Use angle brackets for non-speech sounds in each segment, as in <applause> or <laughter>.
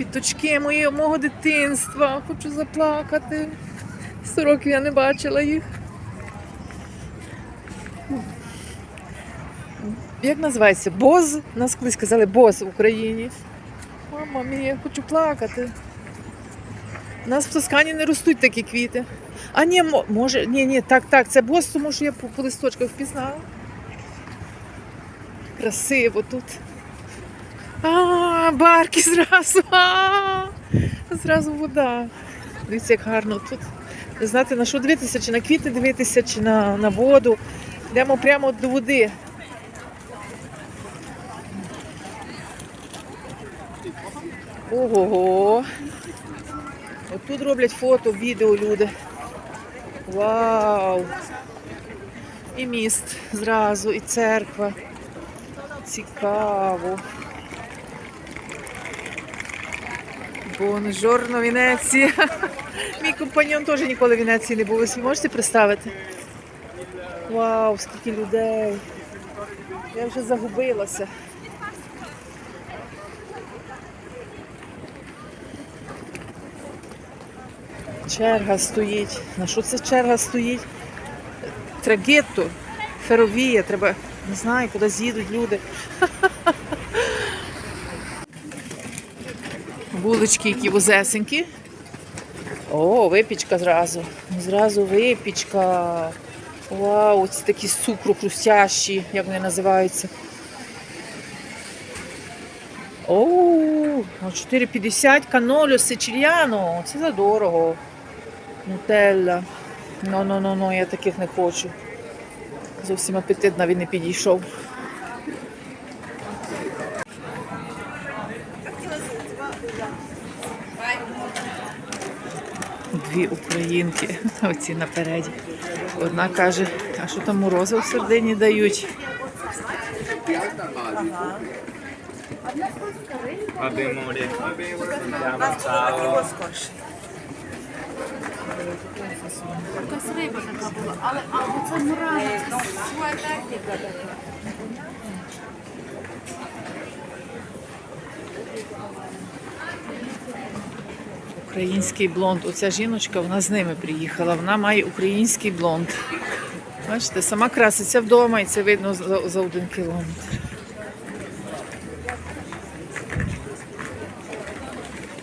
Квіточки мої, мого дитинства. Хочу заплакати. Сто років я не бачила їх. Як називається? Боз? Нас колись казали боз в Україні. Мама мія, я хочу плакати. У нас в Тоскані не ростуть такі квіти. А ні, може, ні, ні, так, так, це боз, тому що я по, по листочках впізнала. Красиво тут. Барки зразу. Зразу вода. Дивіться, як гарно тут. Не знати на що дивитися, чи на квіти дивитися, чи на, на воду. Йдемо прямо до води. Ого. Отут роблять фото, відео люди. Вау! І міст зразу, і церква. Цікаво. Бонжорно, Венеція. <laughs> Мій компаньон теж ніколи в Венеції не був. Ви можете представити? Вау, скільки людей. Я вже загубилася. Черга стоїть. На що це черга стоїть? Трагетто, феровія, треба, не знаю, куди з'їдуть люди. <laughs> Булочки, які возесенькі. О, випічка зразу. Зразу випічка. Вау, ці такі цукру хрустящі, як вони називаються. Оу, 4,50 канолю сичильяно. Це за дорого. Нутелла. Ну, ну, ну, ну, я таких не хочу. Зовсім апетит навіть не підійшов. Дві українки, оці напереді. Одна каже, а що там морозиво в середині дають? Якась риба така була, але це своя Український блонд. Оця жіночка, вона з ними приїхала. Вона має український блонд. Бачите, сама краситься вдома і це видно за, за один кілометр.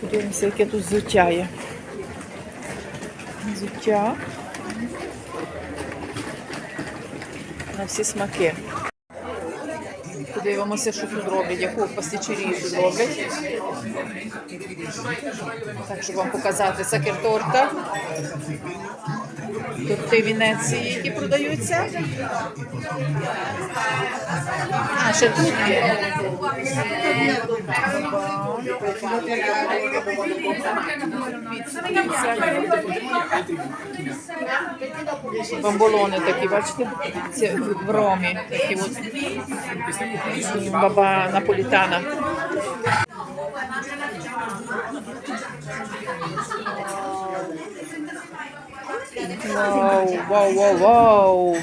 Подивимося, яке тут взуття є. Взуття. На всі смаки. Подивимося, що тут роблять, яку пастичерію роблять. Так, щоб вам показати, це кірторта. Торти Венеції, які продаються. А, ще тут є. Бомболони такі, бачите? Це в ромі. Такі от баба наполітана. Вау, вау, вау.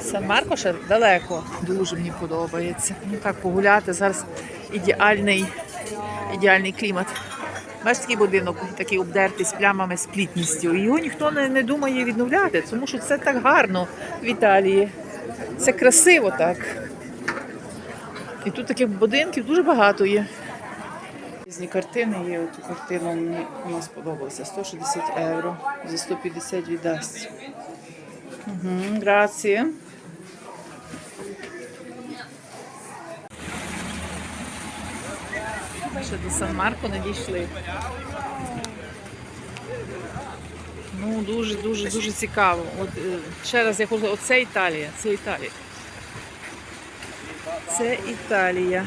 Сан Марко ще далеко. Дуже мені подобається. Ну так погуляти. Зараз ідеальний, ідеальний клімат. Бачиш такий будинок, такий обдертий з плямами, з плітністю. Його ніхто не, не думає відновляти, тому що це так гарно в Італії. Це красиво так. І тут таких будинків дуже багато є. Різні картини є. Оту картину мені мені сподобалася. 160 євро. За 150 віддасть. Угу, грація. Ще до Сан-Марко не дійшли. Ну, дуже, дуже, дуже цікаво. От, е, ще раз я хочу, оце Італія, це Італія. Це Італія.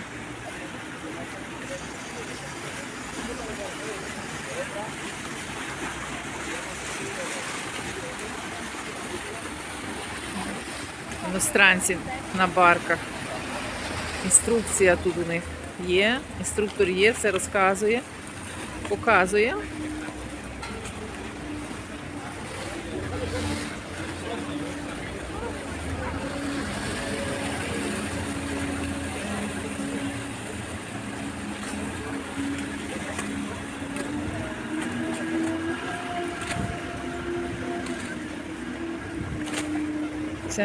Іностранці на барках. Інструкція тут у них є. Інструктор є, все розказує, показує.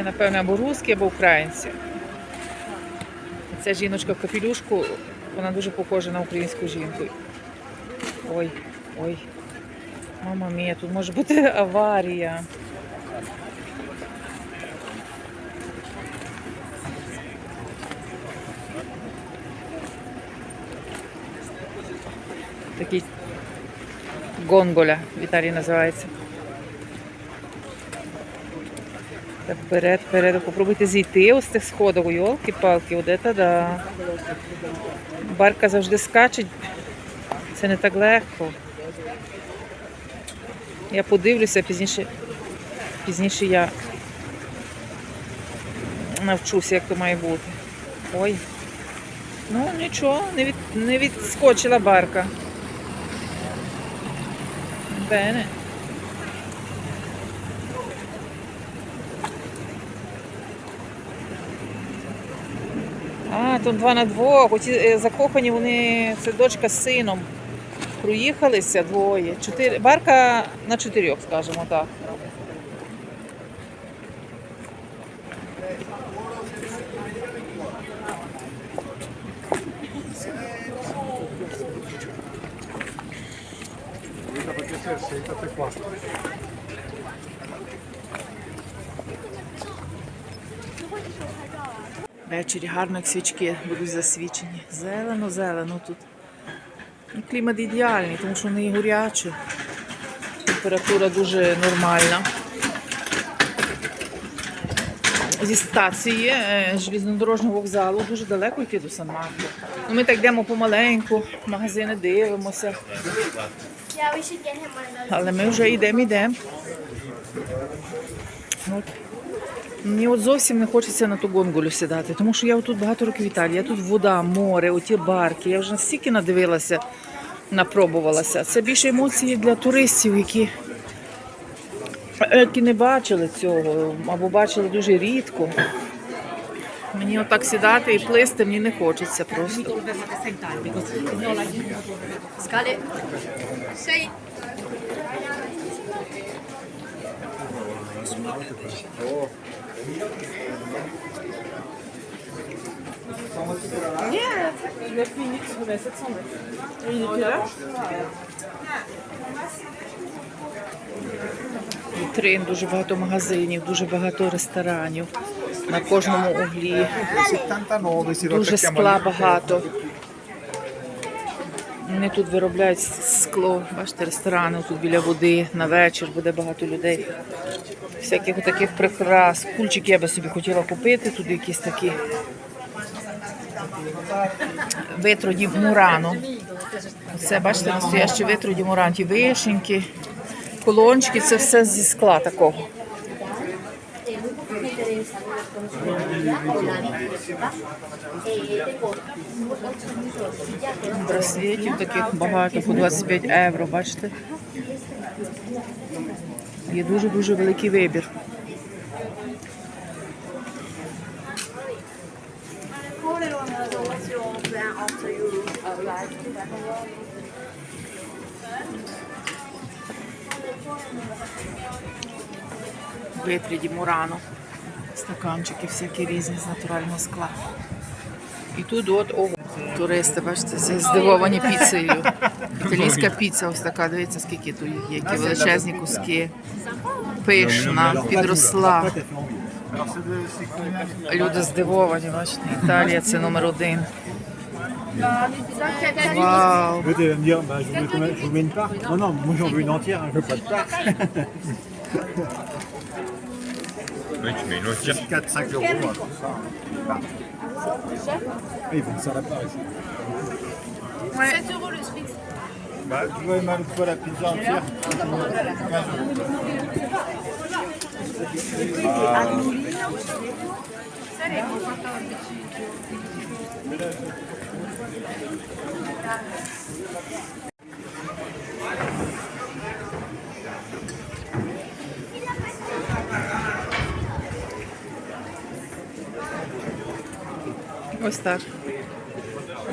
Це, напевно, або русські, або українці. Ця жіночка в капелюшку, вона дуже похожа на українську жінку. Ой, ой. Мама мія, тут може бути аварія. Такий гонголя в Італії називається. Так, вперед, вперед. Попробуйте зійти ось цих сходок. Йолки-палки, це да. Барка завжди скаче. Це не так легко. Я подивлюся, пізніше, пізніше я навчуся, як то має бути. Ой. Ну нічого, не, від, не відскочила барка. Бене. А, тут два на двох. Оці е, закохані вони, це дочка з сином. Проїхалися двоє. Чотири. Барка на чотирьох, скажімо так. Ввечері гарно, як свічки будуть засвічені. Зелено, зелено тут. Ну, Клімат ідеальний, тому що не горяче. Температура дуже нормальна. Зі стації е, железнодорожнього вокзалу дуже далеко йти до Сан-Марко. Ну, ми так йдемо помаленьку, магазини дивимося. Але ми вже йдемо, йдемо. Мені от зовсім не хочеться на ту гонголю сідати, тому що я тут багато років в Італії, я тут вода, море, оті барки. Я вже настільки надивилася, напробувалася. Це більше емоції для туристів, які, які не бачили цього або бачили дуже рідко. Мені отак сідати і плисти мені не хочеться просто. Scarlett. Say. Вітрин, дуже багато магазинів, дуже багато ресторанів. На кожному углі дуже скла багато. Вони тут виробляють скло. Бачите, ресторани тут біля води на вечір буде багато людей. Всяких таких прикрас. Кульчики я би собі хотіла купити. Тут якісь такі витруді Мурано. Це бачите, настоящі витруді Мурано. Ті вишеньки, колончики, це все зі скла такого. Браслетів таких багато, по 25 євро, бачите? Є дуже-дуже великий вибір. Витріді Мурано. Стаканчики всякі різні з натурального скла. І тут от о, туристи, бачите, це здивовані піцею. Італійська піца ось така, дивіться, скільки тут їх, є, які величезні куски. Пишна, підросла. Люди здивовані, бачите, Італія це номер один. Вау! Vous allez me dire, bah, je, vous mets, je vous mets une part Non, non, moi j'en veux une entière, hein, je veux pas de part. <laughs> Oui, tu mets une autre tire. 4-5 euros. hein. Ah, ils font ça là-bas ici. 7 euros le split. Bah, tu vois, même fois la pizza entière. 15 euros. Ось так.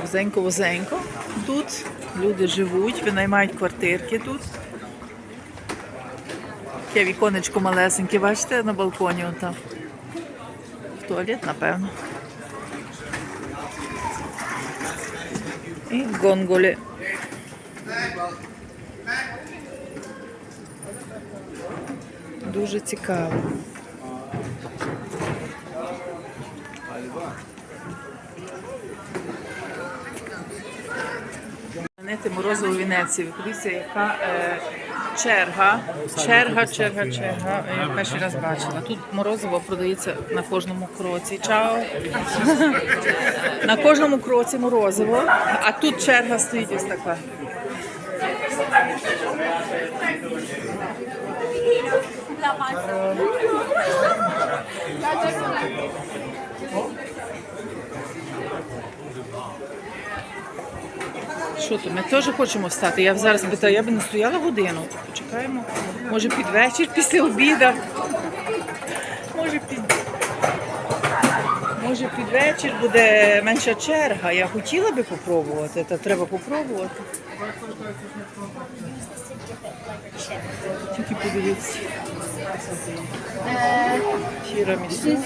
Возенько-возенько. Тут люди живуть, винаймають квартирки тут. Таке віконечко малесеньке, бачите, на балконі отам. Туалет, напевно. І гонголи. Дуже цікаво. В Венеції. Ви Подивіться, яка е, черга. Черга, черга, черга. Я перший раз бачила. Тут морозиво продається на кожному кроці. Чао. На кожному кроці морозиво, а тут черга стоїть ось така. Що то, ми теж хочемо встати. Я зараз питаю, я би не стояла годину. Почекаємо. Може під вечір, після обіду. Може під. Може під вечір буде менша черга. Я хотіла би попробувати, та треба попробувати. Тільки подивіться. Тірамісу.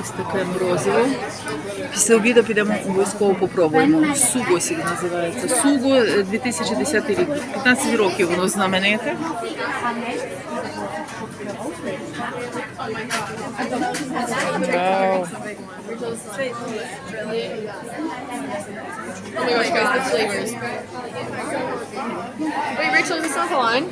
Ось таке морозиво. Після обіду підемо обов'язково попробуємо. Сугосік називається. Суго е, 2010 рік. 15 років воно знамените. Вау. Oh my gosh, guys, the flavors. Wait, Rachel, is this not the line?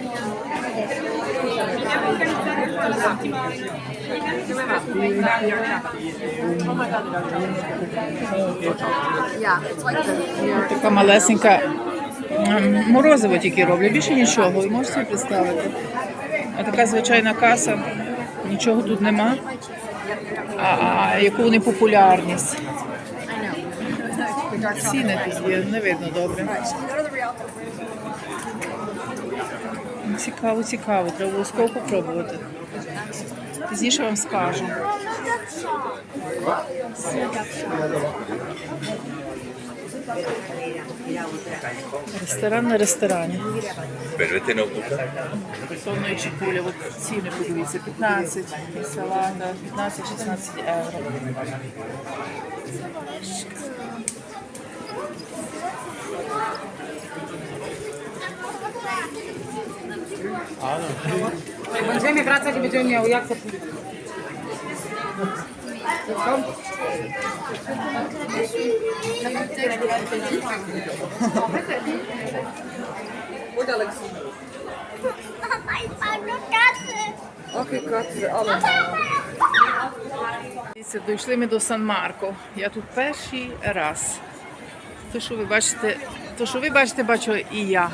Така малесенька морозиво тільки роблю, більше нічого. І можете представити. А така звичайна каса, нічого тут нема. А яку вони популярність? Ціни тут є, не видно добре. Цікаво, цікаво, треба обов'язково попробувати. Пізніше вам скажу. Ресторан на ресторані. Berrete no buca. Сонної чекуля, от ціни подивіться, 15, салата, 15-16 євро. Będziemy wracać i będziemy miał jak to Дивіться, Дійшли ми до Сан-Марко. Я тут перший раз. То, що ви бачите, то, що ви бачите, бачу і я.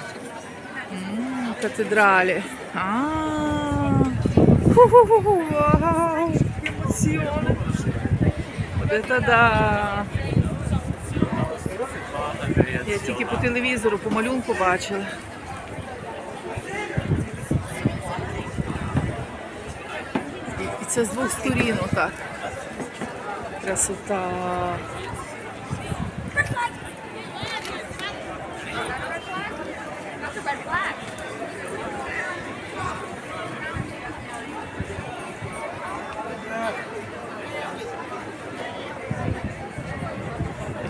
Катедралі. Вау! Емоціони. Це да. Я тільки по телевізору, по малюнку бачила. І це з двох сторін отак. Красота.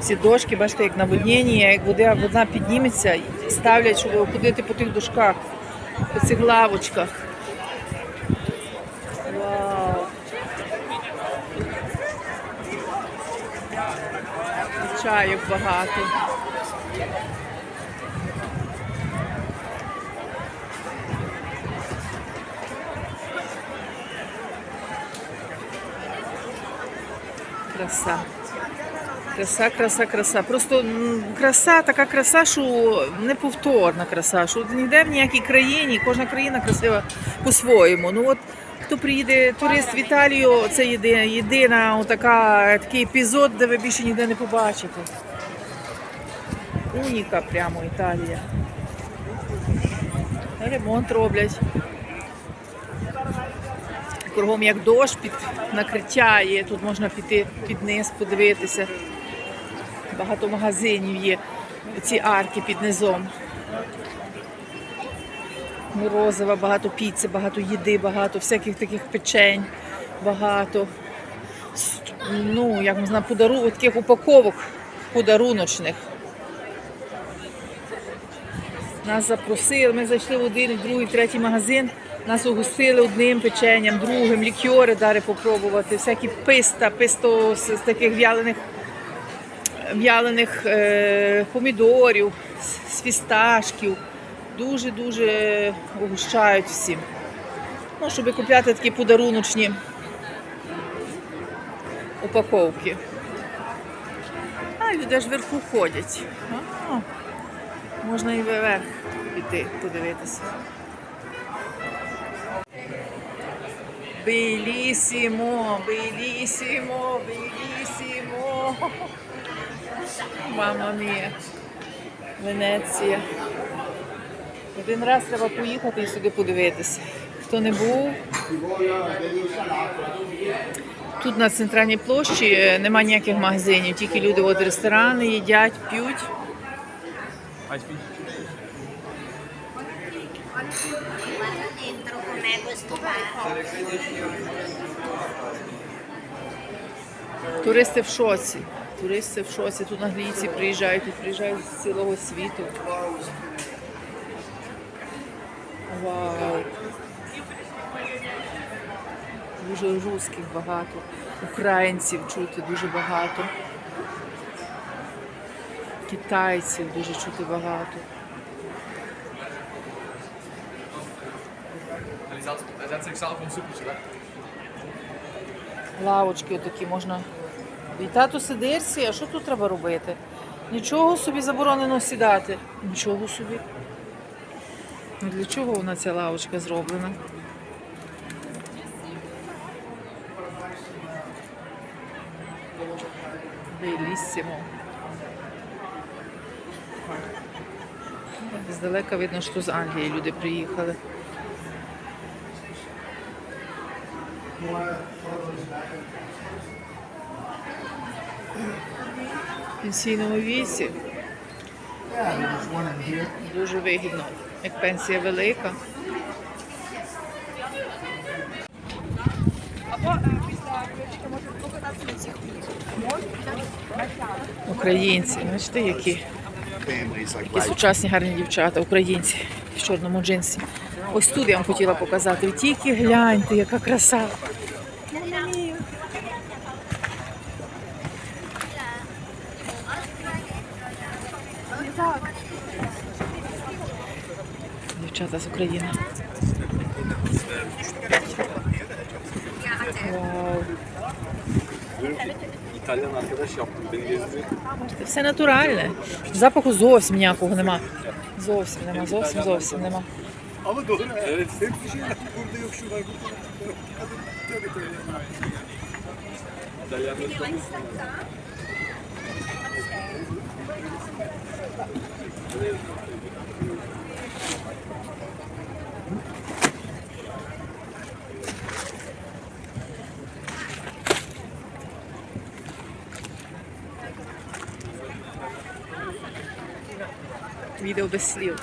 Ці дошки, бачите, як наводнення, як вода, вода підніметься, ставлять, щоб ходити по тих дошках, по цих лавочках. Вау. Чайок багато. Краса. Краса, краса, краса. Просто краса, така краса, що неповторна краса, що ніде в ніякій країні, кожна країна красива по-своєму. Ну от хто приїде турист в Італію, це єдина, єдина така, такий епізод, де ви більше ніде не побачите. Уніка прямо Італія. Ремонт роблять. Кругом як дощ, під накриття є. Тут можна піти під низ, подивитися. Багато магазинів є. Ці арки під низом. Морозива, багато піци, багато їди, багато всяких таких печень, багато. ну, як можна, подару, таких упаковок подаруночних. Нас запросили, ми зайшли в один, другий, третій магазин. Нас угостили одним печенням, другим, лікьори дали попробувати, всякі писта, писто з таких в'ялених, в'ялених е, помідорів, з, фісташків. Дуже-дуже угощають всім. Ну, щоб купляти такі подаруночні упаковки. А, люди ж вверху ходять. А, можна і вверх піти, подивитися. Белісімо, белісімо, белісімо. Мама мія. Венеція. Один раз треба поїхати і сюди подивитися. Хто не був, Тут на центральній площі е, нема ніяких магазинів, тільки люди от ресторани їдять, п'ють. Туристи в шоці. Туристи в шоці. Тут англійці приїжджають, тут приїжджають з цілого світу. Вау. Дуже русських багато. Українців чути дуже багато. Китайців дуже чути багато. Лавочки отакі можна. І тату сидирці, а що тут треба робити? Нічого собі заборонено сідати. Нічого собі. Ну, Для чого вона ця лавочка зроблена? Беліссимо. Здалека видно, що з Англії люди приїхали. Пенсійному віці дуже вигідно, як пенсія велика. Українці, бачите, які, які сучасні гарні дівчата, українці в чорному джинсі. Ось тут я вам хотіла показати. Тільки гляньте, яка краса. З України. Вау. İtalyan arkadaş yaptım. Beni gezdiriyor. Бачите, Все натуральне. Запаху зовсім ніякого нема. Зовсім нема, зовсім зовсім нема. Ama doğru. Evet. Hepsi şey burada yok, şu var, burada var. Tabii tabii. İtalyan Відео без слів.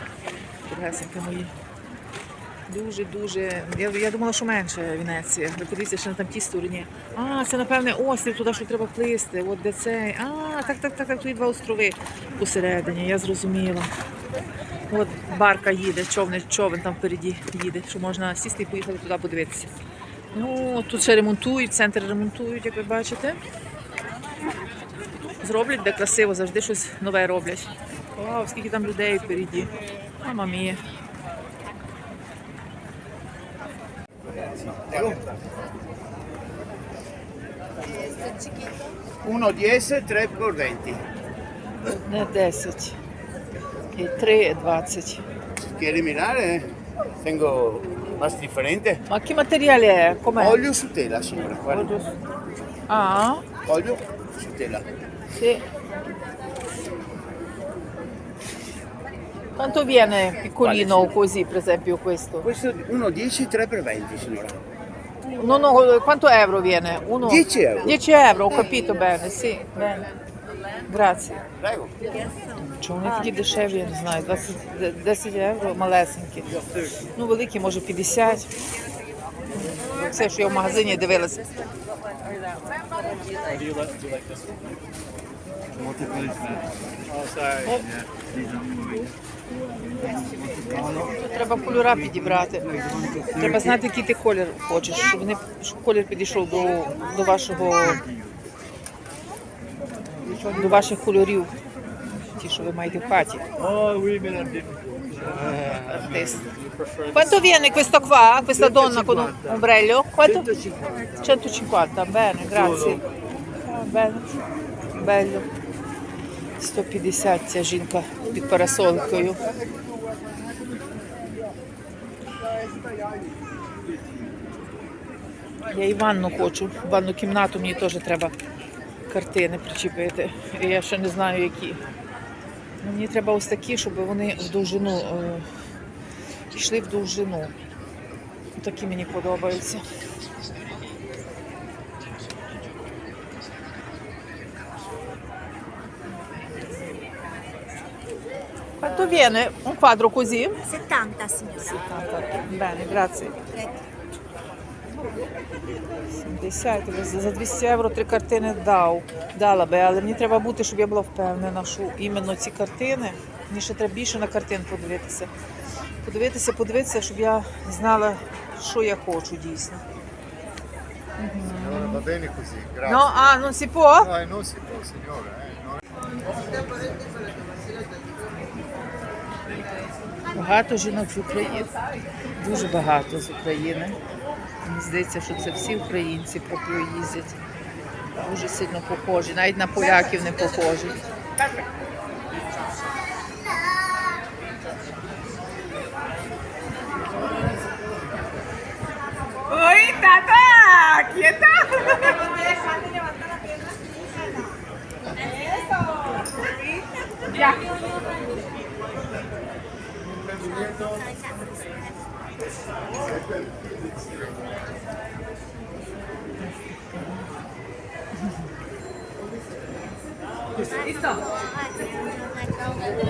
Дорогесеньки мої. Дуже-дуже. Я, я думала, що менше Венеція. Ви подивіться, що на там тій стороні. А, це, напевне, острів, туди, що треба плисти. От де цей. А, так, так, так, так, тут два острови посередині, я зрозуміла. От барка їде, човен, човен там впереді їде, що можна сісти і поїхати туди подивитися. Ну, тут ще ремонтують, центр ремонтують, як ви бачите. Зроблять де красиво, завжди щось нове роблять. Вау, скільки там людей впереді. Мама мія. Uno 10, 3 por 20. Не 10. І 3, 20. ¿Quiere mirar? eh? Tengo más diferente. Ma che materiale è? Com'è? Olio su tela, signora. Guarda. Ah, Olio su tela. sì. Quanto viene piccolino Quale, così, per esempio, questo? Questo uno 10, 3 per 20, signora. No, no, quanto euro viene? Uno... 10 euro. 10 euro, ho capito bene, sì, bene. Grazie. Prego. Чому вони такі дешеві, я не знаю, 20, 10 євро, малесенькі. Ну, великі, може 50. все, що я в магазині дивилася. Тут треба кольора підібрати. Треба знати, який ти колір хочеш, щоб, вони, щоб колір підійшов до, до вашого до ваших кольорів. Ті, що ви маєте в хаті. Quanto viene questo qua, questa donna con un ombrello? Quanto? 150, bene, grazie. Bene. Bello. 150 ця жінка під парасолкою. Я і ванну хочу. Ванну кімнату мені теж треба картини причепити. Я ще не знаю, які. Мені треба ось такі, щоб вони в довжину е, йшли в довжину. Такі мені подобаються. Viene un quadro così? 70 signora. Bene, grazie. 70, за за 200 євро три картини дав. Дала би, але мені треба бути, щоб я була впевнена, що іменно ці картини, мені ще треба більше на картин подивитися. Подивитися, подивитися, щоб я знала, що я хочу дійсно. Bene così. Ну, а, ну si può? No, eh, non si può, signora. eh, non- Багато жінок з України. Дуже багато з України. Мені здається, що це всі українці їздять. Дуже сильно похожі. Навіть на поляків не похожі.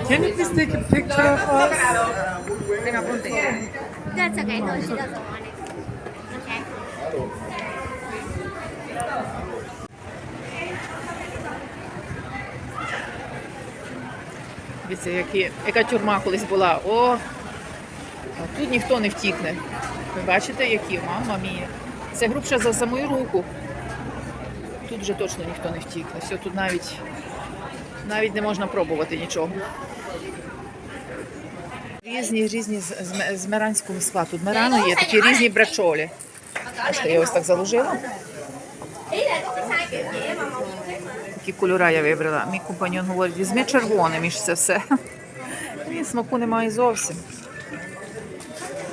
Can you please take a picture of us? That's okay. No, she doesn't want it. Okay. Дивіться, які, яка тюрма колись була. О, а Тут ніхто не втікне. Ви бачите, які? Мама мія. Це грубше за саму руку. Тут вже точно ніхто не втікне. Все, тут навіть, навіть не можна пробувати нічого. Різні, різні з, з, меранського скла. Тут мерано є такі різні брачолі. Бачите, я ось так заложила. Які кольори я вибрала. Мій компаньон говорить, візьми червоне між це все. Смаку немає зовсім.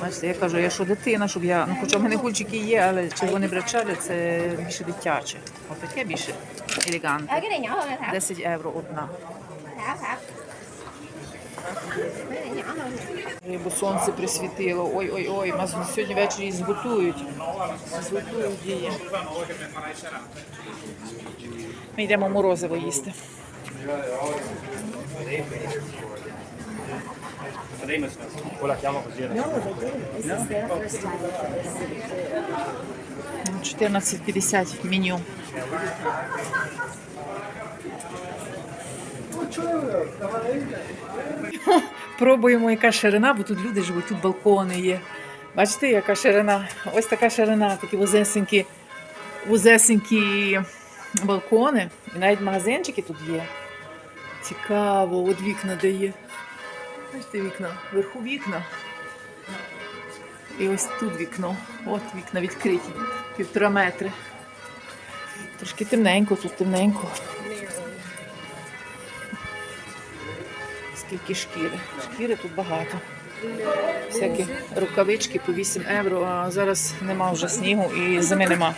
Бачите, я кажу, я що дитина, щоб я. Ну, хоча в мене гульчики є, але червоне брачалі це більше дитяче. Ось таке більше елегантне. cái này nhỏ hơn hả 10 євро одна. Бо сонце присвітило. Ой, ой, ой, нас сьогодні ввечері зготують. Зготують її. Ми йдемо морозиво їсти. Ну, 14,50 меню. <laughs> Пробуємо, яка ширина, бо тут люди живуть, тут балкони є. Бачите, яка ширина? Ось така ширина, такі вузесенькі, вузесенькі балкони. І навіть магазинчики тут є. Цікаво, от вікна де є. Бачите, вікна, вверху вікна. І ось тут вікно. От вікна відкриті. Півтора метри. Трошки темненько, тут темненько. Скільки шкіри. Шкіри тут багато. Всякі рукавички по 8 євро, а зараз нема вже снігу і зими нема.